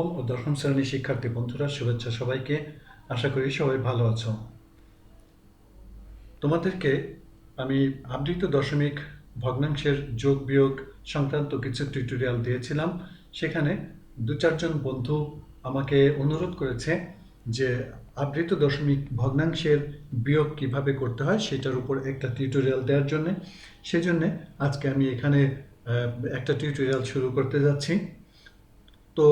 নবম ও দশম শ্রেণির শিক্ষার্থী বন্ধুরা, শুভেচ্ছা সবাইকে। আশা করি সবাই ভালো আছো। তোমাদেরকে আমি আবৃত দশমিক ভগ্নাংশের যোগ বিয়োগ সংক্রান্ত কিছু টিউটোরিয়াল দিয়েছিলাম। সেখানে দু চারজন বন্ধু আমাকে অনুরোধ করেছে যে আবৃত দশমিক ভগ্নাংশের বিয়োগ কীভাবে করতে হয়, সেটার উপর একটা টিউটোরিয়াল দেওয়ার জন্য। সেজন্য আজকে আমি এখানে একটা টিউটোরিয়াল শুরু করতে যাচ্ছি। তো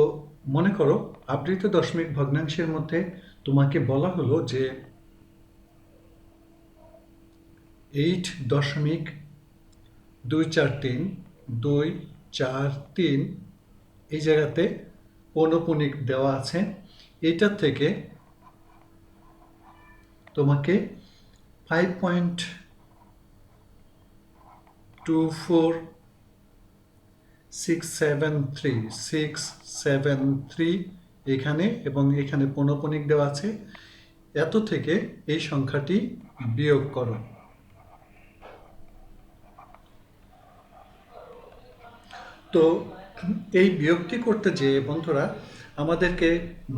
মনে করো, আবৃত দশমিক ভগ্নাংশের মধ্যে তোমাকে বলা হলো যে এইট দশমিক দুই চার তিন, দুই চার তিন এই জায়গাতে পৌনপুনিক দেওয়া আছে। এটার থেকে তোমাকে five point two four six seven three six seven three এখানে এবং এখানে পৌনপুনিক দেওয়া আছে। এত থেকে এই সংখ্যাটি বিয়োগ করো। তো এই বিয়োগটি করতে যে বন্ধুরা, আমাদেরকে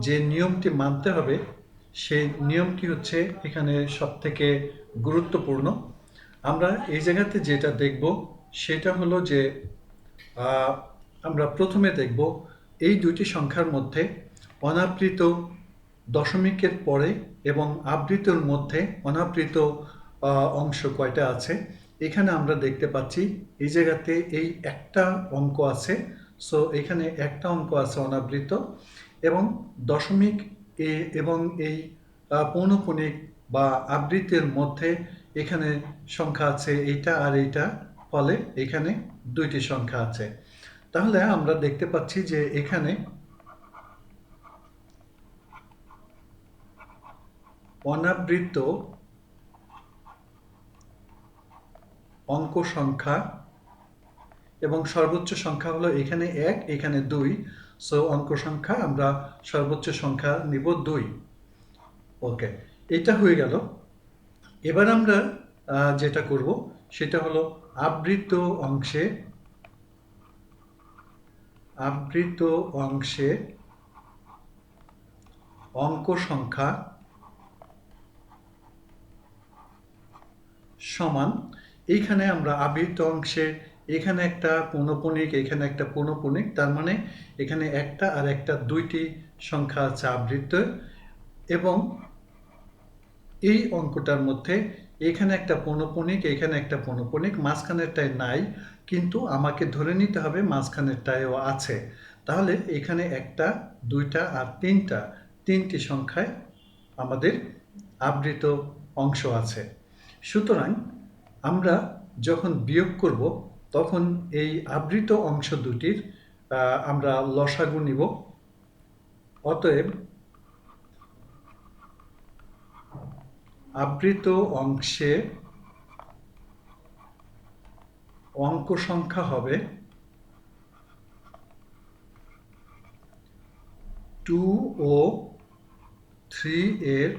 যে নিয়মটি মানতে হবে, সেই নিয়মটি হচ্ছে এখানে সব থেকে গুরুত্বপূর্ণ। আমরা এই জায়গাতে যেটা দেখব, সেটা হলো যে আমরা প্রথমে দেখব এই দুইটি সংখ্যার মধ্যে অনাবৃত দশমিকের পরে এবং আবৃতর মধ্যে অনাবৃত অংশ কয়টা আছে। এখানে আমরা দেখতে পাচ্ছি এই জায়গাতে এই একটা অঙ্ক আছে। সো এখানে একটা অঙ্ক আছে অনাবৃত এবং দশমিক এ এবং এই আহ, পৌনপুনিক বা আবৃতের মধ্যে এখানে সংখ্যা আছে এইটা আর এইটা। ফলে এখানে দুইটি সংখ্যা আছে। তাহলে আমরা দেখতে পাচ্ছি যে এখানে অনাবৃত অঙ্ক সংখ্যা এবং সর্বোচ্চ সংখ্যা হলো এখানে এক, এখানে দুই। সো অঙ্ক সংখ্যা আমরা সর্বোচ্চ সংখ্যা নিব দুই। ওকে এটা হয়ে গেল। এবার আমরা যেটা করব সেটা হলো আবৃত অংশে আবৃত অংশে অঙ্ক সংখ্যা সমান, এইখানে আমরা আবৃত অংশে, এখানে একটা পৌনপুনিক এখানে একটা পৌনপুনিক তার মানে এখানে একটা আর একটা দুইটি সংখ্যা আছে আবৃত, এবং এই অঙ্কটার মধ্যে এখানে একটা পৌনপুনিক এখানে একটা পৌনপুনিক মাঝখানেরটায় নাই, কিন্তু আমাকে ধরে নিতে হবে মাঝখানেরটায়ও আছে। তাহলে এখানে একটা, দুইটা আর তিনটা, তিনটি সংখ্যায় আমাদের আবৃত অংশ আছে। সুতরাং আমরা যখন বিয়োগ করব, তখন এই আবৃত অংশ দুটির আমরা লসাগু নিব। অতএব আবৃত অংশে অঙ্ক সংখ্যা হবে টু ও থ্রি এর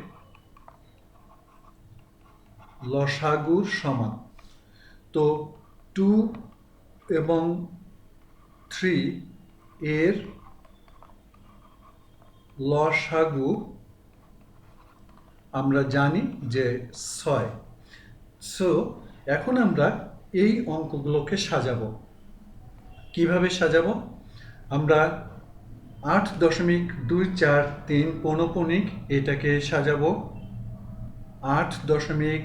লসাগুর সমান। তো টু এবং থ্রি এর লসাগু আমরা জানি যে ছয়। সো এখন আমরা এই অঙ্কগুলোকে সাজাবো। কীভাবে সাজাবো? আমরা আট দশমিক দুই চার তিন পৌনপুনিক এটাকে সাজাবো। আট দশমিক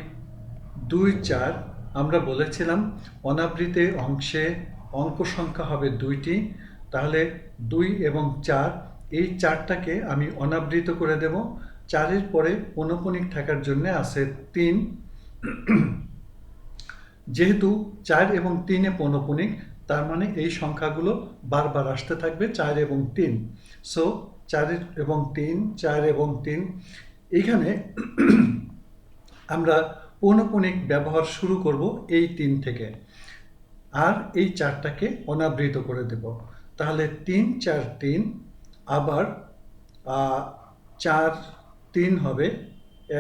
দুই চার, আমরা বলেছিলাম অনাবৃতে অংশে অঙ্ক সংখ্যা হবে দুইটি। তাহলে দুই এবং চার, এই চারটাকে আমি অনাবৃত করে দেব। চারের পরে পৌনপুনিক থাকার জন্য আছে তিন। যেহেতু চার এবং তিনে পৌনপুনিক, তার মানে এই সংখ্যাগুলো বারবার আসতে থাকবে চার এবং তিন। সো চার এবং তিন, চার এবং তিন। এইখানে আমরা পৌনপুনিক ব্যবহার শুরু করব এই তিন থেকে। আর এই চারটাকে অনাবৃত করে দেব। তাহলে তিন, চার, তিন, আবার চার তিন হবে।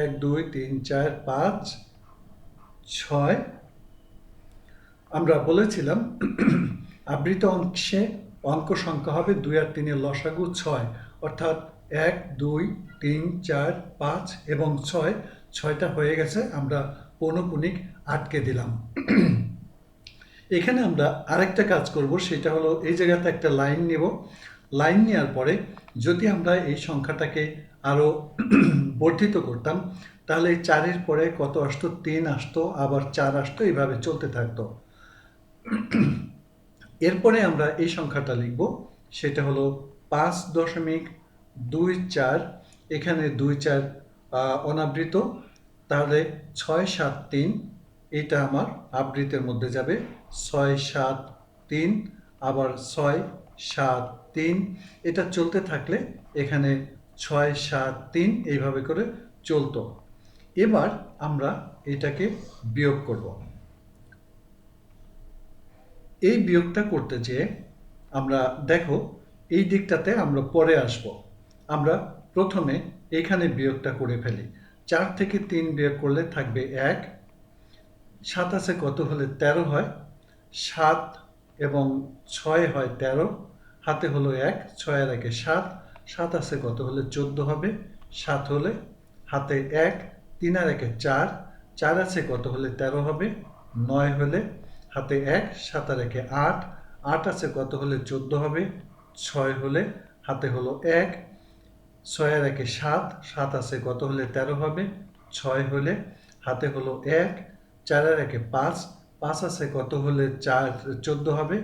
এক, দুই, তিন, চার, পাঁচ, ছয়। আমরা বলেছিলাম, আবৃত অংশে অঙ্ক সংখ্যা হবে দুই আর তিনের লসাগু ছয়। অর্থাৎ এক, দুই, তিন, চার, পাঁচ এবং ছয়, ছয়টা হয়ে গেছে। আমরা পৌনপুনিক আটকে দিলাম। এখানে আমরা আরেকটা কাজ করব, সেটা হলো এই জায়গাতে একটা লাইন নেব। লাইন নেওয়ার পরে যদি আমরা এই সংখ্যাটাকে আরও বর্ধিত করতাম, তাহলে এই চারের পরে কত আসতো? তিন আসতো, আবার চার আসতো, এইভাবে চলতে থাকতো। এরপরে আমরা এই সংখ্যাটা লিখব। সেটা হলো পাঁচ দশমিক দুই চার, এখানে দুই চার অনাবৃত। তাহলে ছয় সাত তিন, এটা আমার আবৃতের মধ্যে যাবে। ছয় সাত তিন, আবার ছয় সাত তিন, এটা চলতে থাকলে এখানে ছয় সাত তিন এইভাবে করে চলতো। এবার আমরা এটাকে বিয়োগ করব। এই বিয়োগটা করতে যেয়ে আমরা দেখো এই দিকটাতে আমরা পরে আসব। আমরা প্রথমে এখানে বিয়োগটা করে ফেলি। চার থেকে তিন বিয়োগ করলে থাকবে এক। সাতাশে কত হলে তেরো হয়? সাত এবং ছয় হয় তেরো। হাতে হলো এক ছয়ের একে সাত। সাতাশে কত হলে চোদ্দ হবে? সাত হলে হাতে এক, তিন আর একে চার চার আছে, কত হলে তেরো হবে? নয় হলে হাতে এক, সাত আর একে আট আট আছে, কত হলে চোদ্দ হবে? ছয় হলে হাতে হলো এক, ছয় আর একে সাত সাত আছে, কত হলে তেরো হবে? ছয় হলে হাতে হলো এক চারের একে পাঁচ পাঁচ আছে, কত হলে চার, চোদ্দ হবে?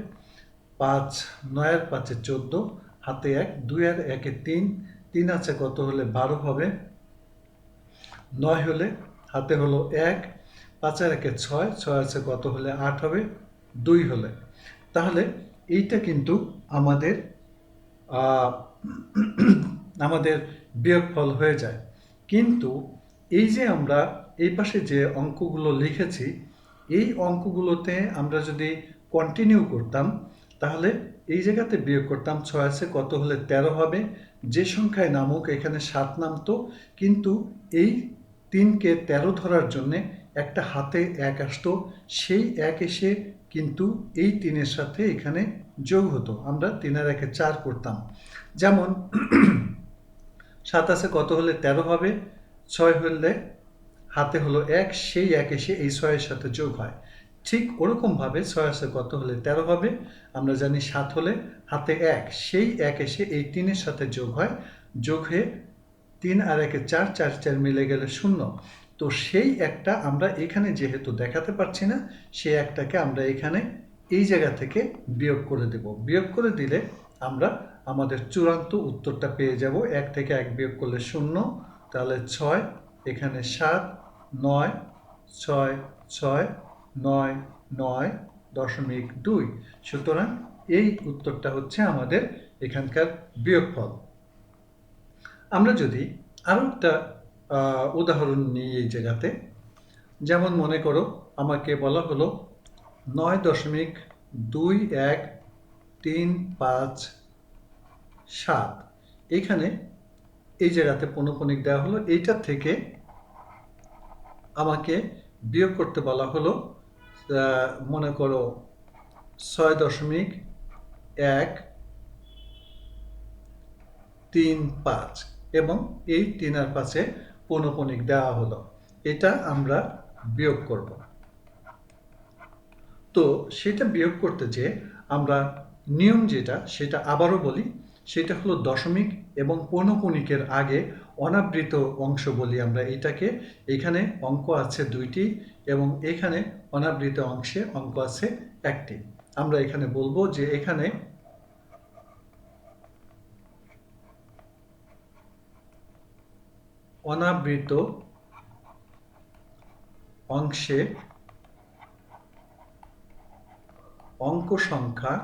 পাঁচ নয়ের পাঁচে চোদ্দ হাতে এক দুইয়ের একে তিন। তিন আছে কত হলে বারো হবে? নয় হলে হাতে হলো এক। পাঁচের একে ছয় ছয় আছে কত হলে আট হবে? দুই হলে। তাহলে এইটা কিন্তু আমাদের আমাদের বিয়োগফল হয়ে যায়। কিন্তু এই যে আমরা এই পাশে যে অঙ্কগুলো লিখেছি, এই অঙ্কগুলোতে আমরা যদি কন্টিনিউ করতাম, তাহলে এই জায়গাতে বিয়োগ করতাম ছয় আছে, কত হলে তেরো হবে? যে সংখ্যায় নামুক, এখানে সাত নামতো। কিন্তু এই তিনকে তেরো ধরার জন্যে একটা হাতে এক আসতো। সেই এক এসে কিন্তু এই তিনের সাথে এখানে যোগ হতো। আমরা তিনের একে চার করতাম। যেমন সাতাশে কত হলে তেরো হবে? ছয় হলে হাতে হলো এক, সেই এক এসে এই ছয়ের সাথে যোগ হয়। ঠিক ওরকমভাবে ছয় আসে কত হলে তেরো হবে, আমরা জানি সাত হলে হাতে এক, সেই এক এসে এই তিনের সাথে যোগ হয়, যোগ হয়ে তিন আর একে চার চার চার মিলে গেলে শূন্য। তো সেই একটা আমরা এখানে যেহেতু দেখাতে পারছি না সেই একটাকে আমরা এখানে এই জায়গা থেকে বিয়োগ করে দেব। বিয়োগ করে দিলে আমরা আমাদের চূড়ান্ত উত্তরটা পেয়ে যাব। এক থেকে এক বিয়োগ করলে শূন্য, তাহলে ছয়, এখানে সাত, নয়, ছয় ছয় নয় নয় দশমিক দুই। সুতরাং এই উত্তরটা হচ্ছে আমাদের এখানকার বিয়োগফল। আমরা যদি আরও একটা উদাহরণ নিই এই জায়গাতে, যেমন মনে করো আমাকে বলা হলো নয় দশমিক দুই এক তিন পাঁচ সাত। এখানে এই জায়গাতে পৌনপুনিক দেওয়া হলো। এইটার থেকে আমাকে বিয়োগ করতে বলা হলো মনে করো ছয় দশমিক এক তিন পাঁচ এবং এই তিন আর পাঁচে পৌনপুনিক দেওয়া হলো। এটা আমরা বিয়োগ করব। তো সেটা বিয়োগ করতে যে আমরা নিয়ম যেটা, সেটা আবারও বলি, সেটা হলো দশমিক এবং পৌনপুনিকের আগে অনাবৃত অংশ বলি আমরা। এটাকে এখানে অঙ্ক আছে দুইটি এবং এখানে অনাবৃত অংশে অঙ্ক আছে একটি। আমরা এখানে বলব যে এখানে অনাবৃত অংশে অঙ্ক সংখ্যা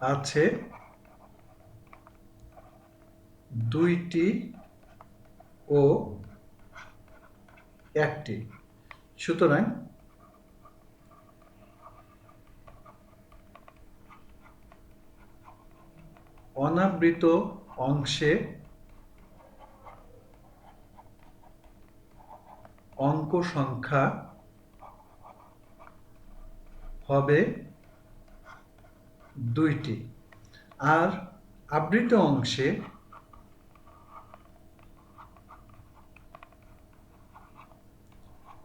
আছে দুইটি ও একটি। সুতরাং অনাবৃত অংশে অঙ্ক সংখ্যা হবে দুইটি। আর আবৃত অংশে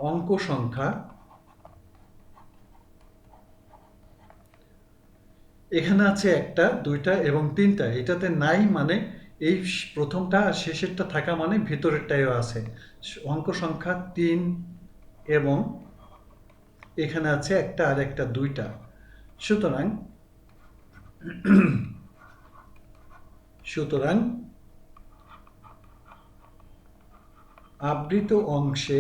অঙ্ক সংখ্যা। এখানে আছে একটা, দুইটা এবং তিনটা। এটাতে নাই মানে এই প্রথমটা আর শেষেরটা থাকা মানে ভিতরেরটাইও আছে। অঙ্ক সংখ্যা তিন এবং এখানে আছে একটা আর একটা দুইটা। সুতরাং সুতরাং আবৃত অংশে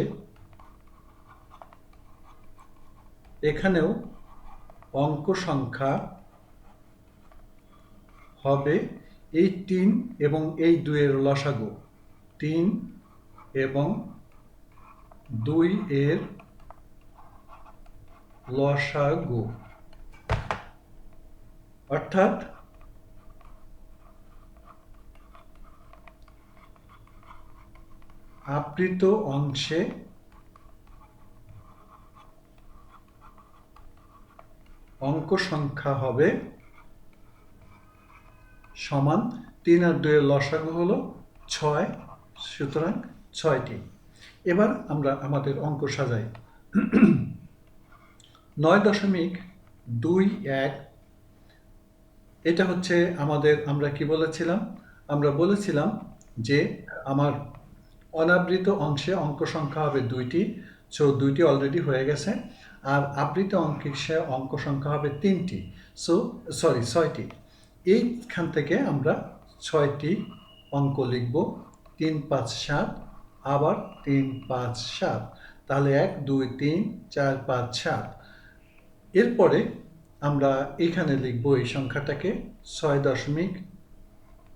এখানেও অঙ্ক সংখ্যা হবে এই তিন এবং এই দুইয়ের লসাগু। তিন এবং দুই এর লসাগু। অর্থাৎ আবৃত অংশে অঙ্ক সংখ্যা হবে সমান তিন আর দুইয়ের লসাগু হলো ছয়, সুতরাং ছয়টি। এবার আমরা আমাদের অঙ্ক সাজাই। নয় দশমিক দুই এক। এটা হচ্ছে আমাদের, আমরা কি বলেছিলাম? আমরা বলেছিলাম যে আমার অনাবৃত অংশে অঙ্ক সংখ্যা হবে দুইটি। সো দুইটি অলরেডি হয়ে গেছে। আর আবৃত অংশে অঙ্ক সংখ্যা হবে তিনটি। সো সরি ছয়টি। এইখান থেকে আমরা ছয়টি অঙ্ক লিখব। তিন পাঁচ সাত, আবার তিন পাঁচ সাত। তাহলে এক, দুই, তিন, চার, পাঁচ, সাত। এরপরে আমরা এখানে লিখব এই সংখ্যাটাকে ছয় দশমিক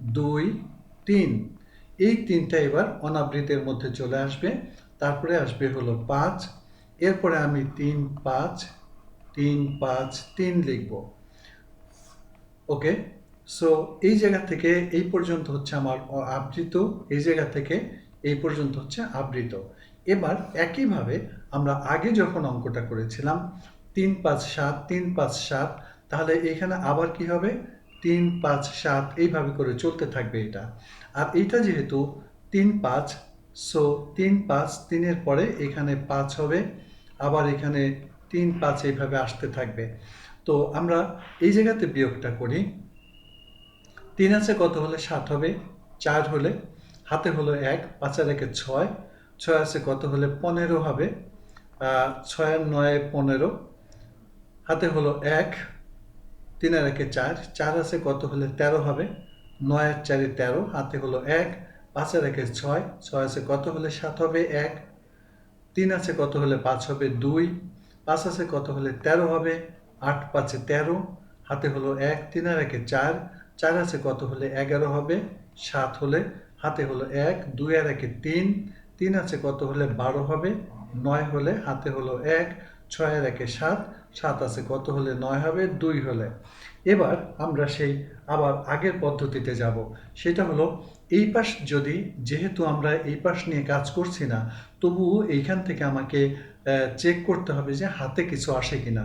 দুই তিন। এই তিনটা এবার অনাবৃতের মধ্যে চলে আসবে। তারপরে আসবে হলো পাঁচ এরপরে আমি তিন পাঁচ তিন পাঁচ, তিন লিখব। ওকে? সো এই জায়গা থেকে এই পর্যন্ত হচ্ছে আমার আবৃত, এই জায়গা থেকে এই পর্যন্ত হচ্ছে আবৃত। এবার একইভাবে আমরা আগে যখন অঙ্কটা করেছিলাম, তিন পাঁচ সাত, তিন পাঁচ সাত, তাহলে এখানে আবার কি হবে? তিন পাঁচ সাত, এইভাবে করে চলতে থাকবে এটা। আর এইটা যেহেতু তিন পাঁচ সো তিন পাঁচ, তিনের পরে এখানে পাঁচ হবে আবার এখানে তিন পাঁচ এইভাবে আসতে থাকবে। তো আমরা এই জায়গাতে বিয়োগটা করি। তিন আছে কত হলে সাত হবে? চার হলে, হাতে হলো এক পাঁচার একে ছয়। ছয় আছে কত হলে পনেরো হবে? ছয় নয় পনেরো। হাতে হলো এক, তিন আর একে চার। চার আছে কত হলে তেরো হবে? নয় চারে তেরো। হাতে হলো এক, পাঁচ আর একে ছয়। ছয় আছে কত হলে সাত হবে? এক। তিন আছে কত হলে পাঁচ হবে দুই, পাঁচ আছে কত হলে তেরো হবে, আট পাঁচে তেরো, হাতে হলো এক, তিন আর একে চার চার আছে কত হলে এগারো হবে, সাত হলে হাতে হলো এক, দুই আর একে তিন তিন আছে কত হলে বারো হবে, নয় হলে হাতে হলো এক, ছয় আর একে সাত সাত আছে, কত হলে নয় হবে? দুই হলে। এবার আমরা সেই আবার আগের পদ্ধতিতে যাব। সেটা হলো, এই পাশ যদি, যেহেতু আমরা এই পাশ নিয়ে কাজ করছি না, তবুও এইখান থেকে আমাকে চেক করতে হবে যে হাতে কিছু আসে কিনা।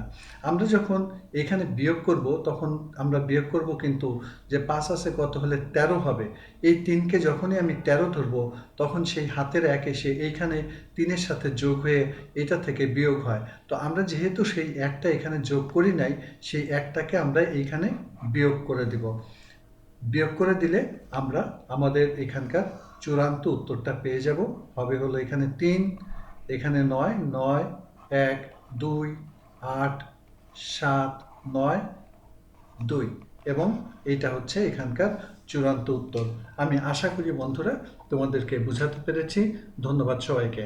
আমরা যখন এখানে বিয়োগ করব, তখন আমরা বিয়োগ করব কিন্তু যে পাঁচ আছে কত হলে তেরো হবে। এই তিনকে যখনই আমি তেরো ধরবো, তখন সেই হাতের এক এসে এইখানে তিনের সাথে যোগ হয়ে এটা থেকে বিয়োগ হয়। তো আমরা যেহেতু সেই একটা এখানে যোগ করি নাই, সেই একটাকে আমরা এইখানে বিয়োগ করে দিব। বিয়োগ করে দিলে আমরা আমাদের এখানকার চূড়ান্ত উত্তরটা পেয়ে যাব। হবে হলো এখানে তিন এখানে নয় নয়, এক, দুই, আট, সাত, নয়, দুই এবং এটা হচ্ছে এখানকার চূড়ান্ত উত্তর। আমি আশা করি বন্ধুরা তোমাদেরকে বুঝাতে পেরেছি। ধন্যবাদ সবাইকে।